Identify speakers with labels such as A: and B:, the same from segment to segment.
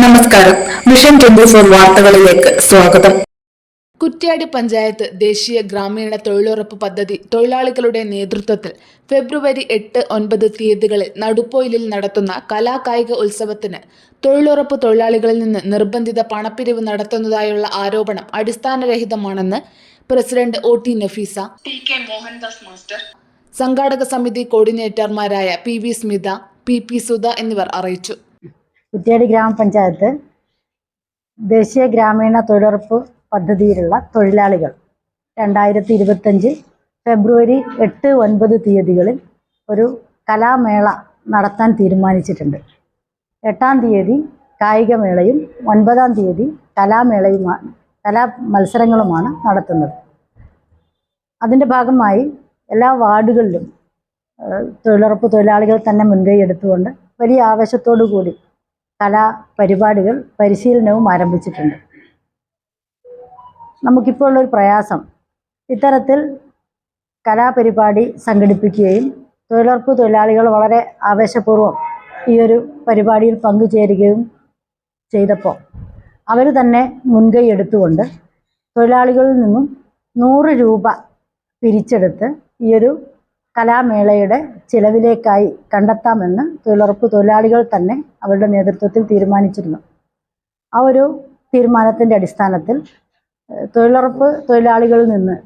A: നമസ്കാരം. Mission twenty four വാർത്തകളിലേക്ക് സ്വാഗതം.
B: കുറ്റ്യാടി പഞ്ചായത്ത് ദേശീയ ഗ്രാമീണ തൊഴിലുറപ്പ് പദ്ധതി തൊഴിലാളികളുടെ നേതൃത്വത്തിൽ ഫെബ്രുവരി എട്ട് ഒൻപത് തീയതികളിൽ നടുപ്പൊയിലിൽ നടത്തുന്ന കലാകായിക ഉത്സവത്തിന് തൊഴിലുറപ്പ് തൊഴിലാളികളിൽ നിന്ന് നിർബന്ധിത പണപ്പിരിവ് നടത്തുന്നതായുള്ള ആരോപണം അടിസ്ഥാനരഹിതമാണെന്ന് president O T Nafeesa.
C: T K Mohandas master.
B: സംഘാടക സമിതി കോർഡിനേറ്റർമാരായ P V Smitha P P Sudha എന്നിവർ അറിയിച്ചു.
D: കുറ്റ്യാടി ഗ്രാമപഞ്ചായത്ത് ദേശീയ ഗ്രാമീണ തൊഴിലുറപ്പ് പദ്ധതിയിലുള്ള തൊഴിലാളികൾ. രണ്ടായിരത്തി ഇരുപത്തഞ്ച് ഫെബ്രുവരി എട്ട് ഒൻപത് തീയതികളിൽ ഒരു കലാമേള നടത്താൻ തീരുമാനിച്ചിട്ടുണ്ട്. എട്ടാം തീയതി കായികമേളയും ഒൻപതാം തീയതി കലാമേളയുമാണ് കലാ മത്സരങ്ങളുമാണ് നടത്തുന്നത്. അതിന്റെ ഭാഗമായി എല്ലാ വാർഡുകളിലും തൊഴിലുറപ്പ് തൊഴിലാളികൾ തന്നെ മുൻകൈ എടുത്തുകൊണ്ട് വലിയ ആവേശത്തോടു കൂടി കലാപരിപാടികൾ പരിശീലനവും ആരംഭിച്ചിട്ടുണ്ട്. നമുക്കിപ്പോൾ ഉള്ളൊരു പ്രയാസം ഇത്തരത്തിൽ കലാപരിപാടി സംഘടിപ്പിക്കുകയും തൊഴിലുറപ്പ് തൊഴിലാളികൾ വളരെ ആവേശപൂർവം ഈ ഒരു പരിപാടിയിൽ പങ്കുചേരുകയും ചെയ്തപ്പോൾ അവർ തന്നെ മുൻകൈ എടുത്തുകൊണ്ട് തൊഴിലാളികളിൽ നിന്നും നൂറ് രൂപ പിരിച്ചെടുത്ത് ഈ ഒരു കലാമേളയുടെ ചിലവിലേക്കായി കണ്ടെത്താമെന്ന് തൊഴിലുറപ്പ് തൊഴിലാളികൾ തന്നെ അവരുടെ നേതൃത്വത്തിൽ തീരുമാനിച്ചിരുന്നു. ആ ഒരു തീരുമാനത്തിന്റെ അടിസ്ഥാനത്തിൽ തൊഴിലുറപ്പ് തൊഴിലാളികളിൽ നിന്ന്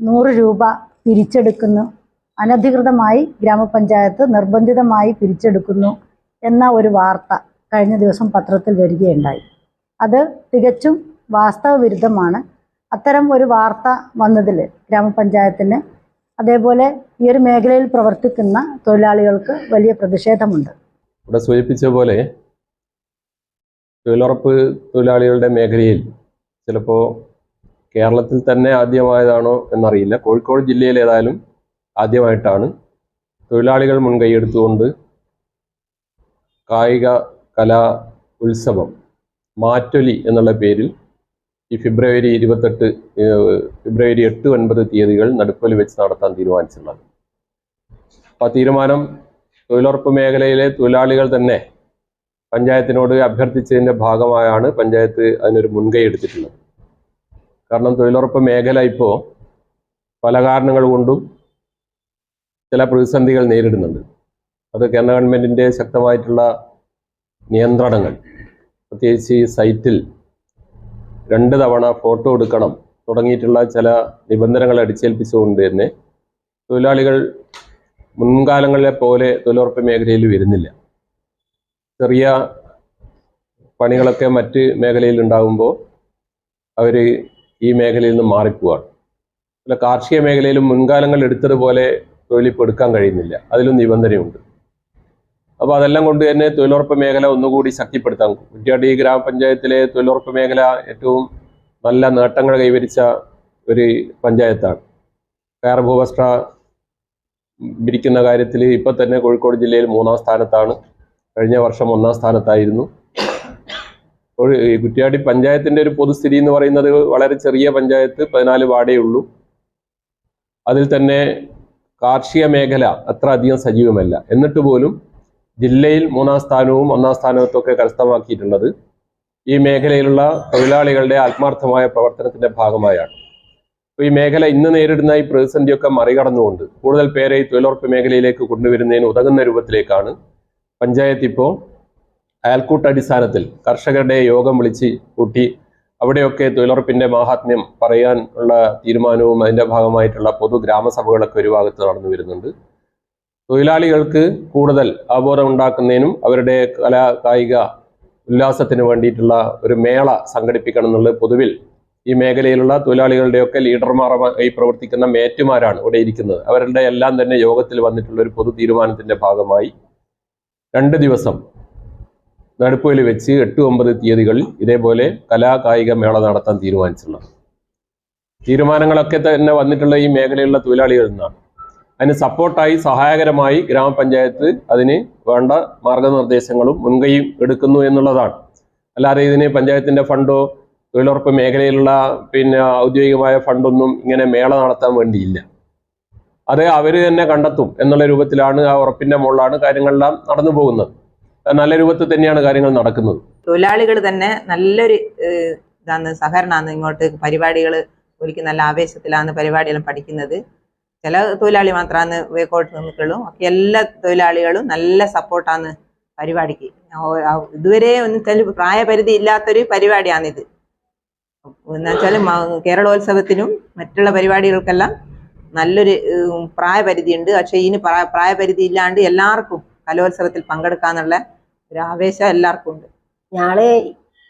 D: നൂറ് രൂപ പിരിച്ചെടുക്കുന്നു. അനധികൃതമായി ഗ്രാമപഞ്ചായത്ത് നിർബന്ധിതമായി പിരിച്ചെടുക്കുന്നു എന്ന ഒരു വാർത്ത കഴിഞ്ഞ ദിവസം പത്രത്തിൽ വരികയുണ്ടായി. അത് തികച്ചും വാസ്തവ വിരുദ്ധമാണ് അത്തരം ഒരു വാർത്ത വന്നതിൽ ഗ്രാമപഞ്ചായത്തിന് അതേപോലെ ഈ ഒരു മേഖലയിൽ പ്രവർത്തിക്കുന്ന തൊഴിലാളികൾക്ക് വലിയ പ്രതിഷേധമുണ്ട്.
E: ഇവിടെ സൂചിപ്പിച്ച പോലെ തൊഴിലുറപ്പ് തൊഴിലാളികളുടെ മേഖലയിൽ ചിലപ്പോൾ കേരളത്തിൽ തന്നെ ആദ്യമായതാണോ എന്നറിയില്ല. കോഴിക്കോട് ജില്ലയിൽ ഏതായാലും ആദ്യമായിട്ടാണ് തൊഴിലാളികൾ മുൻകൈയെടുത്തുകൊണ്ട് കായിക കലാ ഉത്സവം മാറ്റൊലി എന്നുള്ള പേരിൽ ഈ ഫെബ്രുവരി ഇരുപത്തെട്ട് ഫെബ്രുവരി എട്ട് ഒൻപത് തീയതികൾ നടുക്കൊലി വെച്ച് നടത്താൻ തീരുമാനിച്ചിട്ടുള്ളത്. അപ്പോൾ തീരുമാനം തൊഴിലുറപ്പ് മേഖലയിലെ തൊഴിലാളികൾ തന്നെ പഞ്ചായത്തിനോട് അഭ്യർത്ഥിച്ചതിന്റെ ഭാഗമായാണ് പഞ്ചായത്ത് അതിനൊരു മുൻകൈ എടുത്തിട്ടുള്ളത്. കാരണം തൊഴിലുറപ്പ് മേഖല ഇപ്പോൾ പല കാരണങ്ങൾ കൊണ്ടും ചില പ്രതിസന്ധികൾ നേരിടുന്നുണ്ട്. അത് കേന്ദ്ര ഗവൺമെന്റിന്റെ ശക്തമായിട്ടുള്ള നിയന്ത്രണങ്ങൾ പ്രത്യേകിച്ച് ഈ സൈറ്റിൽ രണ്ട് തവണ ഫോട്ടോ എടുക്കണം തുടങ്ങിയിട്ടുള്ള ചില നിബന്ധനകൾ അടിച്ചേൽപ്പിച്ചുകൊണ്ട് തന്നെ തൊഴിലാളികൾ മുൻകാലങ്ങളിലെ പോലെ തൊഴിലുറപ്പ് മേഖലയിൽ വരുന്നില്ല. ചെറിയ പണികളൊക്കെ മറ്റ് മേഖലയിൽ ഉണ്ടാകുമ്പോൾ അവർ ഈ മേഖലയിൽ നിന്ന് മാറിപ്പോവാണ്. അല്ല കാർഷിക മേഖലയിലും മുൻകാലങ്ങളിൽ എടുത്തതുപോലെ തൊഴിലിപ്പോൾ എടുക്കാൻ കഴിയുന്നില്ല. അതിലും നിബന്ധനയുണ്ട്. അപ്പോൾ അതെല്ലാം കൊണ്ട് തന്നെ തൊഴിലുറപ്പ് മേഖല ഒന്നുകൂടി ശക്തിപ്പെടുത്താൻ കുറ്റ്യാടി ഗ്രാമപഞ്ചായത്തിലെ തൊഴിലുറപ്പ് മേഖല ഏറ്റവും നല്ല നേട്ടങ്ങൾ കൈവരിച്ച ഒരു പഞ്ചായത്താണ്. കയർ ഭൂവസ്ത്ര വിരിക്കുന്ന കാര്യത്തിൽ ഇപ്പോൾ തന്നെ കോഴിക്കോട് ജില്ലയിൽ മൂന്നാം സ്ഥാനത്താണ്. കഴിഞ്ഞ വർഷം ഒന്നാം സ്ഥാനത്തായിരുന്നു. കുറ്റ്യാടി പഞ്ചായത്തിന്റെ ഒരു പൊതുസ്ഥിതി എന്ന് പറയുന്നത് വളരെ ചെറിയ പഞ്ചായത്ത് പതിനാല് വാർഡേ ഉള്ളൂ. അതിൽ തന്നെ കാർഷിക മേഖല അത്ര അധികം സജീവമല്ല. എന്നിട്ട് പോലും ജില്ലയിൽ മൂന്നാം സ്ഥാനവും ഒന്നാം സ്ഥാനവും ഒക്കെ കരസ്ഥമാക്കിയിട്ടുള്ളത് ഈ മേഖലയിലുള്ള തൊഴിലാളികളുടെ ആത്മാർത്ഥമായ പ്രവർത്തനത്തിന്റെ ഭാഗമായാണ്. ഈ മേഖല ഇന്ന് നേരിടുന്ന ഈ പ്രതിസന്ധിയൊക്കെ മറികടന്നുകൊണ്ട് കൂടുതൽ പേരെ ഈ തൊഴിലുറപ്പ് മേഖലയിലേക്ക് കൊണ്ടുവരുന്നതിന് ഉതകുന്ന രൂപത്തിലേക്കാണ് പഞ്ചായത്ത് ഇപ്പോൾ അയൽക്കൂട്ടടിസ്ഥാനത്തിൽ കർഷകരുടെ യോഗം വിളിച്ച് കൂട്ടി അവിടെയൊക്കെ തൊഴിലുറപ്പിന്റെ മാഹാത്മ്യം പറയാൻ ഉള്ള തീരുമാനവും അതിന്റെ ഭാഗമായിട്ടുള്ള പൊതു ഗ്രാമസഭകളൊക്കെ ഒരു ഭാഗത്ത് നടന്നു വരുന്നുണ്ട്. തൊഴിലാളികൾക്ക് കൂടുതൽ അവബോധം ഉണ്ടാക്കുന്നതിനും അവരുടെ കലാ കായിക ഉല്ലാസത്തിന് വേണ്ടിയിട്ടുള്ള ഒരു മേള സംഘടിപ്പിക്കണം എന്നുള്ളത് പൊതുവിൽ ഈ മേഖലയിലുള്ള തൊഴിലാളികളുടെയൊക്കെ ലീഡർമാരായി പ്രവർത്തിക്കുന്ന മേറ്റുമാരാണ് ഇവിടെ ഇരിക്കുന്നത്. അവരുടെ എല്ലാം തന്നെ യോഗത്തിൽ വന്നിട്ടുള്ള ഒരു പൊതു തീരുമാനത്തിന്റെ ഭാഗമായി രണ്ട് ദിവസം നടുപ്പയിൽ വെച്ച് എട്ട് ഒമ്പത് തീയതികളിൽ ഇതേപോലെ കലാ കായിക മേള നടത്താൻ തീരുമാനിച്ചിട്ടുള്ളത്. തീരുമാനങ്ങളൊക്കെ തന്നെ വന്നിട്ടുള്ള ഈ മേഖലയിലുള്ള തൊഴിലാളികളിൽ നിന്നാണ്. അതിന് സപ്പോർട്ടായി സഹായകരമായി ഗ്രാമപഞ്ചായത്ത് അതിന് വേണ്ട മാർഗനിർദ്ദേശങ്ങളും മുൻകൈയും എടുക്കുന്നു എന്നുള്ളതാണ്. അല്ലാതെ ഇതിന് പഞ്ചായത്തിന്റെ ഫണ്ടോ തൊഴിലുറപ്പ് മേഖലയിലുള്ള പിന്നെ ഔദ്യോഗികമായ ഫണ്ടൊന്നും ഇങ്ങനെ മേള നടത്താൻ വേണ്ടിയില്ല. അത് അവർ തന്നെ കണ്ടെത്തും എന്നുള്ള രൂപത്തിലാണ് ആ ഉറപ്പിന്റെ മുകളിലാണ് കാര്യങ്ങളെല്ലാം നടന്നു പോകുന്നത്. നല്ല രൂപത്തിൽ തന്നെയാണ് കാര്യങ്ങൾ നടക്കുന്നത്.
F: തൊഴിലാളികൾ തന്നെ നല്ലൊരു ഇതാണ് സഹകരണമാണ് ഇങ്ങോട്ട് പരിപാടികൾ ഒരിക്കൽ നല്ല ആവേശത്തിലാണ് പരിപാടികളും പഠിക്കുന്നത്. ചില തൊഴിലാളി മാത്രമാണ് വേക്കോട്ട് നിൽക്കുള്ളൂ എല്ലാ തൊഴിലാളികളും നല്ല സപ്പോർട്ടാണ് പരിപാടിക്ക്. ഇതുവരെ ഒന്നും വെച്ചാൽ പ്രായപരിധി ഇല്ലാത്തൊരു പരിപാടിയാണിത്. എന്നുവെച്ചാൽ കേരളോത്സവത്തിനും മറ്റുള്ള പരിപാടികൾക്കെല്ലാം നല്ലൊരു പ്രായപരിധി ഉണ്ട് പക്ഷേ ഇതിന് പ്രായ- പ്രായപരിധി ഇല്ലാണ്ട് എല്ലാവർക്കും കലോത്സവത്തിൽ പങ്കെടുക്കാന്നുള്ള ഒരു ആവേശം എല്ലാവർക്കും ഉണ്ട്
G: ഞങ്ങൾ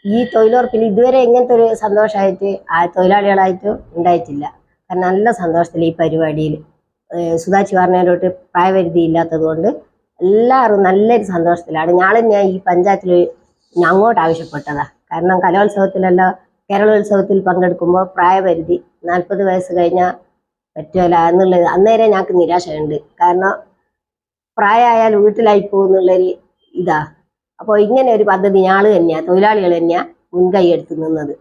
G: ഈ തൊഴിലുറപ്പിൽ ഇതുവരെ ഇങ്ങനത്തെ ഒരു സന്തോഷമായിട്ട് ആ തൊഴിലാളികളായിട്ടും ഉണ്ടായിട്ടില്ല. കാരണം നല്ല സന്തോഷത്തിൽ ഈ പരിപാടിയിൽ. സുധാച്ചി പറഞ്ഞതിലോട്ട് പ്രായപരിധി ഇല്ലാത്തത് കൊണ്ട് എല്ലാവരും നല്ലൊരു സന്തോഷത്തിലാണ്. ഞാൾ ഞാൻ ഈ പഞ്ചായത്തിൽ ഞാൻ അങ്ങോട്ട് ആവശ്യപ്പെട്ടതാ. കാരണം കലോത്സവത്തിലല്ല കേരളോത്സവത്തിൽ പങ്കെടുക്കുമ്പോൾ പ്രായപരിധി നാൽപ്പത് വയസ്സ് കഴിഞ്ഞാൽ പറ്റുമല്ല എന്നുള്ളത് അന്നേരം ഞങ്ങൾക്ക് നിരാശയുണ്ട്. കാരണം പ്രായമായാൽ വീട്ടിലായി പോകുന്നുള്ളൊരു ഇതാ. അപ്പോൾ ഇങ്ങനെ ഒരു പദ്ധതി ഞാൾ തന്നെയാണ് തൊഴിലാളികൾ തന്നെയാണ് മുൻകൈ എടുത്ത് നിന്നത്.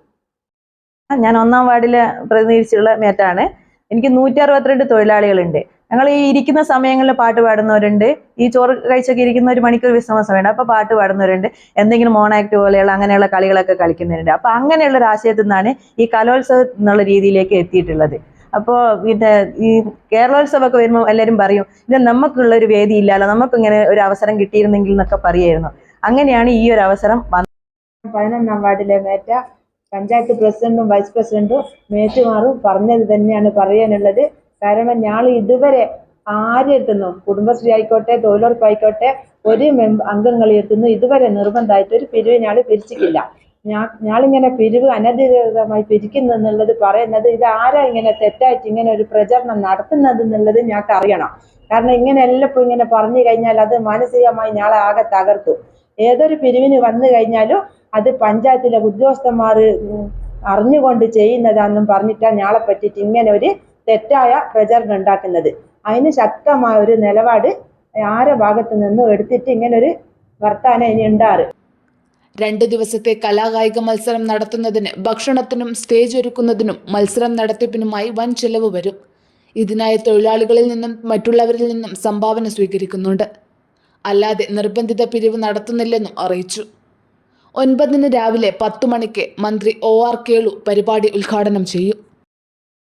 H: ഞാൻ ഒന്നാം വാർഡിലെ പ്രതിനിധീകരിച്ചുള്ള മേറ്റാണ്. എനിക്ക് നൂറ്റി അറുപത്തിരണ്ട് തൊഴിലാളികളുണ്ട്. ഞങ്ങൾ ഈ ഇരിക്കുന്ന സമയങ്ങളിൽ പാട്ട് പാടുന്നവരുണ്ട്. ഈ ചോറ് കഴിച്ചൊക്കെ ഇരിക്കുന്ന ഒരു മണിക്കൂർ വിശ്രമ സമയമുണ്ട്. അപ്പൊ പാട്ട് പാടുന്നവരുണ്ട്. എന്തെങ്കിലും മോൺ ആക്ട് പോലെയുള്ള അങ്ങനെയുള്ള കളികളൊക്കെ കളിക്കുന്നവരുണ്ട്. അപ്പൊ അങ്ങനെയുള്ള ഒരു ആശയത്തിൽ നിന്നാണ് ഈ കലോത്സവം എന്നുള്ള രീതിയിലേക്ക് എത്തിയിട്ടുള്ളത്. അപ്പോൾ പിന്നെ ഈ കേരളോത്സവമൊക്കെ വരുമ്പോൾ എല്ലാവരും പറയും ഇത് നമുക്കുള്ള ഒരു വേദി ഇല്ലല്ലോ നമുക്ക് ഇങ്ങനെ ഒരു അവസരം കിട്ടിയിരുന്നെങ്കിൽ എന്നൊക്കെ പറയായിരുന്നു അങ്ങനെയാണ് ഈ ഒരു അവസരം
I: പതിനൊന്നാം വാർഡിലെ മേറ്റ പഞ്ചായത്ത് പ്രസിഡന്റും വൈസ് പ്രസിഡന്റും മേറ്റുമാറും പറഞ്ഞത് തന്നെയാണ് പറയാനുള്ളത്. കാരണം ഞാൻ ഇതുവരെ ആരെത്തുന്നു? കുടുംബശ്രീ ആയിക്കോട്ടെ തൊഴിലുറപ്പായിക്കോട്ടെ ഒരു മെമ്പ അംഗങ്ങൾ എത്തുന്നു. ഇതുവരെ നിർബന്ധമായിട്ട് ഒരു പിരിവ് ഞാൾ പിരിച്ചിട്ടില്ല. ഞാൻ ഞാളിങ്ങനെ പിരിവ് അനധികൃതമായി പിരിക്കുന്നു എന്നുള്ളത് പറയുന്നത് ഇത് ആരാ ഇങ്ങനെ തെറ്റായിട്ട് ഇങ്ങനെ ഒരു പ്രചരണം നടത്തുന്നത് എന്നുള്ളത് ഞങ്ങൾക്ക് അറിയണം. കാരണം ഇങ്ങനെ എല്ലാം ഇങ്ങനെ പറഞ്ഞു കഴിഞ്ഞാൽ അത് മാനസികമായി ഞാളെ ആകെ തകർത്തു. ഏതൊരു പിരിവിന് വന്നു കഴിഞ്ഞാലും അത് പഞ്ചായത്തിലെ ഉദ്യോഗസ്ഥന്മാർ അറിഞ്ഞുകൊണ്ട് ചെയ്യുന്നതാണെന്നും പറഞ്ഞിട്ടാണ് ഞാളെ പറ്റിയിട്ട് ഇങ്ങനെ ഒരു തെറ്റായ പ്രചരണം ഉണ്ടാക്കുന്നത്. അതിന് ശക്തമായ ഒരു നിലപാട് ആരെ ഭാഗത്തു നിന്നും എടുത്തിട്ട് ഇങ്ങനെ ഒരു വർത്താനം ഇനി ഉണ്ടാറ്.
B: രണ്ട് ദിവസത്തെ കലാകായിക മത്സരം നടത്തുന്നതിന് ഭക്ഷണത്തിനും സ്റ്റേജ് ഒരുക്കുന്നതിനും മത്സരം നടത്തിപ്പിനുമായി വൻ ചെലവ് വരും. ഇതിനായി തൊഴിലാളികളിൽ നിന്നും മറ്റുള്ളവരിൽ നിന്നും സംഭാവന സ്വീകരിക്കുന്നുണ്ട്. അല്ലാതെ നിർബന്ധിത പിരിവ് നടത്തുന്നില്ലെന്നും അറിയിച്ചു. ഒൻപതിന് രാവിലെ പത്തു മണിക്ക് മന്ത്രി ഒ ആർ കേളു പരിപാടി ഉദ്ഘാടനം ചെയ്യും.